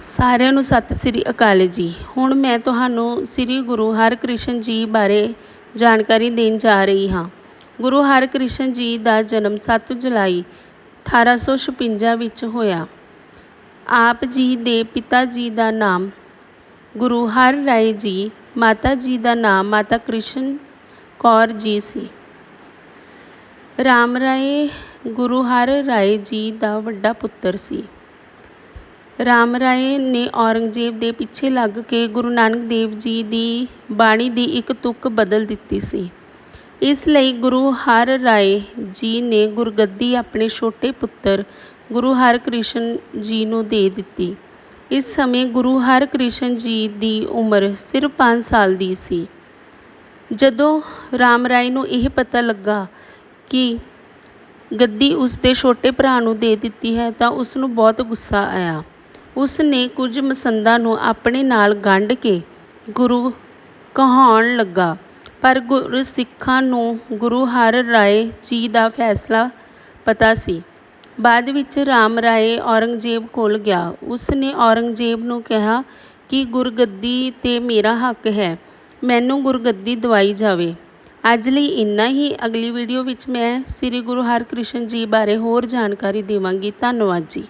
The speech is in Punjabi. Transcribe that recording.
ਸਾਰਿਆਂ ਨੂੰ ਸਤਿ ਸ੍ਰੀ ਅਕਾਲ ਜੀ। ਹੁਣ ਮੈਂ ਤੁਹਾਨੂੰ ਸ੍ਰੀ ਗੁਰੂ ਹਰਕ੍ਰਿਸ਼ਨ ਜੀ ਬਾਰੇ ਜਾਣਕਾਰੀ ਦੇਣ ਜਾ ਰਹੀ ਹਾਂ। ਗੁਰੂ ਹਰਕ੍ਰਿਸ਼ਨ ਜੀ ਦਾ ਜਨਮ 7 ਜੁਲਾਈ 1856 ਵਿੱਚ ਹੋਇਆ। ਆਪ ਜੀ ਦੇ ਪਿਤਾ ਜੀ ਦਾ ਨਾਮ ਗੁਰੂ ਹਰ ਰਾਏ ਜੀ, ਮਾਤਾ ਜੀ ਦਾ ਨਾਮ ਮਾਤਾ ਕ੍ਰਿਸ਼ਨ ਕੌਰ ਜੀ ਸੀ। ਰਾਮ ਰਾਏ ਗੁਰੂ ਹਰ ਰਾਏ ਜੀ ਦਾ ਵੱਡਾ ਪੁੱਤਰ ਸੀ। ਰਾਮ ਰਾਏ ਨੇ ਔਰੰਗਜ਼ੇਬ ਦੇ ਪਿੱਛੇ ਲੱਗ ਕੇ ਗੁਰੂ ਨਾਨਕ ਦੇਵ ਜੀ ਦੀ ਬਾਣੀ ਦੀ ਇੱਕ ਤੁਕ ਬਦਲ ਦਿੱਤੀ ਸੀ। ਇਸ ਲਈ ਗੁਰੂ ਹਰ ਰਾਏ ਜੀ ਨੇ ਗੁਰਗੱਦੀ ਆਪਣੇ ਛੋਟੇ ਪੁੱਤਰ ਗੁਰੂ ਹਰਕ੍ਰਿਸ਼ਨ ਜੀ ਨੂੰ ਦੇ ਦਿੱਤੀ। ਇਸ ਸਮੇਂ ਗੁਰੂ ਹਰਕ੍ਰਿਸ਼ਨ ਜੀ ਦੀ ਉਮਰ ਸਿਰਫ 5 ਸਾਲ ਦੀ ਸੀ। ਜਦੋਂ ਰਾਮ ਰਾਏ ਨੂੰ ਇਹ ਪਤਾ ਲੱਗਾ ਕਿ ਗੱਦੀ ਉਸ ਦੇ ਛੋਟੇ ਭਰਾ ਨੂੰ ਦੇ ਦਿੱਤੀ ਹੈ ਤਾਂ ਉਸ ਨੂੰ ਬਹੁਤ ਗੁੱਸਾ ਆਇਆ। ਉਸ ਨੇ ਕੁਝ ਮਸੰਦਾਂ ਨੂੰ ਆਪਣੇ ਨਾਲ ਗੰਢ ਕੇ ਗੁਰੂ ਕਹਾਉਣ ਲੱਗਾ। ਪਰ ਗੁਰ ਸਿੱਖਾਂ ਨੂੰ ਗੁਰੂ ਹਰ ਰਾਏ ਜੀ ਦਾ ਫੈਸਲਾ ਪਤਾ ਸੀ। ਬਾਅਦ ਵਿੱਚ ਰਾਮ ਰਾਏ ਔਰੰਗਜ਼ੇਬ ਕੋਲ ਗਿਆ। ਉਸ ਨੇ ਔਰੰਗਜ਼ੇਬ ਨੂੰ ਕਿਹਾ ਕਿ, ਗੁਰਗੱਦੀ ਤੇ ਮੇਰਾ ਹੱਕ ਹੈ। ਮੈਨੂੰ ਗੁਰਗੱਦੀ ਦਵਾਈ ਜਾਵੇ। ਅੱਜ ਲਈ ਇੰਨਾ ਹੀ। ਅਗਲੀ ਵੀਡੀਓ ਵਿੱਚ ਮੈਂ ਸ੍ਰੀ ਗੁਰੂ ਹਰਕ੍ਰਿਸ਼ਨ ਜੀ ਬਾਰੇ ਹੋਰ ਜਾਣਕਾਰੀ ਦੇਵਾਂਗੀ। ਧੰਨਵਾਦ ਜੀ।